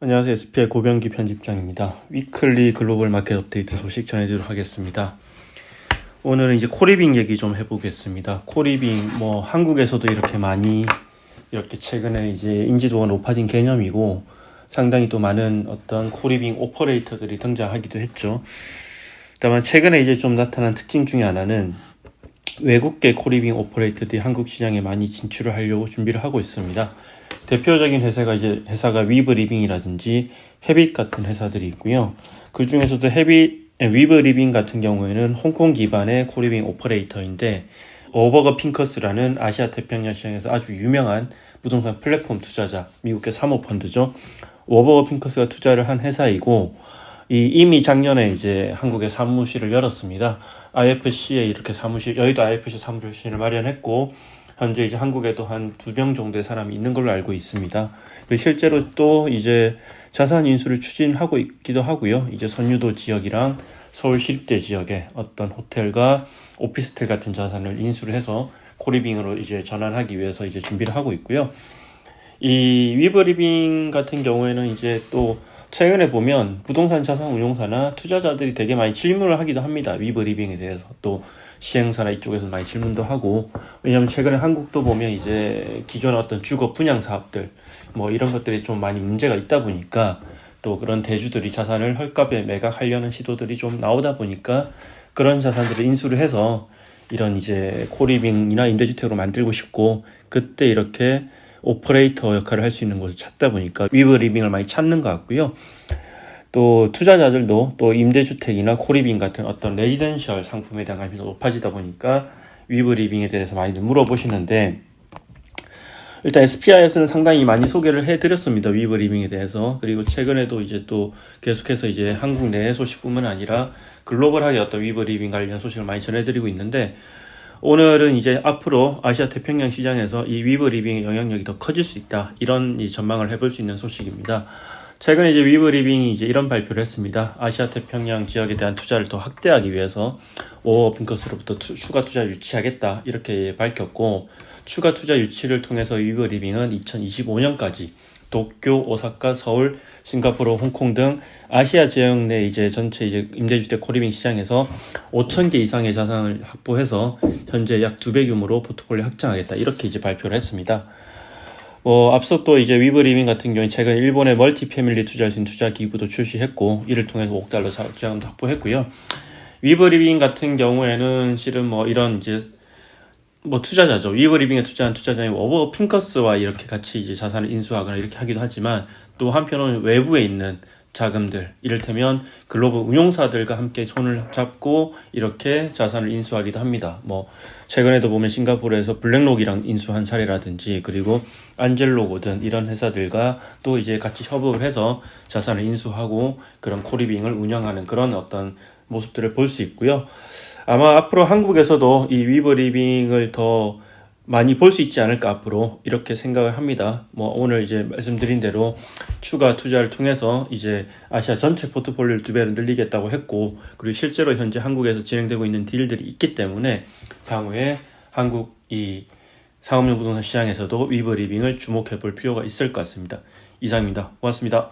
안녕하세요. SP의 고병기 편집장입니다. 위클리 글로벌 마켓 업데이트 소식 전해드리도록 하겠습니다. 오늘은 이제 코리빙 얘기 좀 해보겠습니다. 코리빙, 뭐, 한국에서도 이렇게 많이, 이렇게 최근에 이제 인지도가 높아진 개념이고, 상당히 또 많은 어떤 코리빙 오퍼레이터들이 등장하기도 했죠. 다만 최근에 이제 좀 나타난 특징 중에 하나는 외국계 코리빙 오퍼레이터들이 한국 시장에 많이 진출을 하려고 준비를 하고 있습니다. 대표적인 회사가 이제 회사가 위브 리빙이라든지 헤빗 같은 회사들이 있고요. 그 중에서도 헤빗 위브 리빙 같은 경우에는 홍콩 기반의 코리빙 오퍼레이터인데 오버거 핑커스라는 아시아 태평양 시장에서 아주 유명한 부동산 플랫폼 투자자 미국의 사모 펀드죠. 오버거 핑커스가 투자를 한 회사이고 이 이미 작년에 이제 한국에 사무실을 열었습니다. IFC에 이렇게 사무실 여의도 IFC 사무실을 마련했고 현재 이제 한국에도 한 두 명 정도의 사람이 있는 걸로 알고 있습니다. 그리고 실제로 또 이제 자산 인수를 추진하고 있기도 하고요. 이제 선유도 지역이랑 서울 시립대 지역에 어떤 호텔과 오피스텔 같은 자산을 인수를 해서 코리빙으로 이제 전환하기 위해서 이제 준비를 하고 있고요. 이 위버리빙 같은 경우에는 이제 또 최근에 보면 부동산 자산 운용사나 투자자들이 되게 많이 질문을 하기도 합니다. 위버리빙에 대해서 또 시행사나 이쪽에서 많이 질문도 하고 왜냐하면 최근에 한국도 보면 이제 기존 어떤 주거 분양 사업들 뭐 이런 것들이 좀 많이 문제가 있다 보니까 또 그런 대주들이 자산을 헐값에 매각하려는 시도들이 좀 나오다 보니까 그런 자산들을 인수를 해서 이런 이제 코리빙이나 임대주택으로 만들고 싶고 그때 이렇게 오퍼레이터 역할을 할 수 있는 곳을 찾다 보니까 위브 리빙을 많이 찾는 것 같고요. 또 투자자들도 또 임대주택이나 코리빙 같은 어떤 레지던셜 상품에 대한 관심이 높아지다 보니까 위브 리빙에 대해서 많이들 물어보시는데 일단 SPI에서는 상당히 많이 소개를 해드렸습니다. 위브 리빙에 대해서. 그리고 최근에도 이제 또 계속해서 이제 한국 내 소식뿐만 아니라 글로벌하게 어떤 위브 리빙 관련 소식을 많이 전해드리고 있는데 오늘은 이제 앞으로 아시아 태평양 시장에서 이 위브 리빙의 영향력이 더 커질 수 있다. 이런 이 전망을 해볼 수 있는 소식입니다. 최근에 이제 위브 리빙이 이제 이런 발표를 했습니다. 아시아 태평양 지역에 대한 투자를 더 확대하기 위해서 오어 핑커스로부터 투, 추가 투자 유치하겠다. 이렇게 밝혔고 추가 투자 유치를 통해서 위브 리빙은 2025년까지 도쿄, 오사카, 서울, 싱가포르, 홍콩 등 아시아 지역 내 이제 전체 이제 임대주택 코리빙 시장에서 5천 개 이상의 자산을 확보해서 현재 약 두 배 규모로 포트폴리오 확장하겠다 이렇게 이제 발표를 했습니다. 뭐 앞서 또 이제 위브 리빙 같은 경우에 최근 일본의 멀티 패밀리 투자할 수 있는 투자 기구도 출시했고 이를 통해서 5억 달러 자금도 확보했고요. 위브 리빙 같은 경우에는 실은 뭐 이런 이제 뭐 투자자죠. 위브 리빙에 투자한 투자자인 워버 핑커스와 이렇게 같이 이제 자산을 인수하거나 이렇게 하기도 하지만 또 한편으로는 외부에 있는 자금들, 이를테면 글로벌 운용사들과 함께 손을 잡고 이렇게 자산을 인수하기도 합니다. 뭐 최근에도 보면 싱가포르에서 블랙록이랑 인수한 사례라든지 그리고 안젤로고든 이런 회사들과 또 이제 같이 협업을 해서 자산을 인수하고 그런 코리빙을 운영하는 그런 어떤 모습들을 볼 수 있고요. 아마 앞으로 한국에서도 이 위버 리빙을 더 많이 볼 수 있지 않을까 앞으로 이렇게 생각을 합니다. 뭐 오늘 이제 말씀드린 대로 추가 투자를 통해서 이제 아시아 전체 포트폴리오를 두 배로 늘리겠다고 했고 그리고 실제로 현재 한국에서 진행되고 있는 딜들이 있기 때문에 향후에 한국 이 상업용 부동산 시장에서도 위버 리빙을 주목해 볼 필요가 있을 것 같습니다. 이상입니다. 고맙습니다.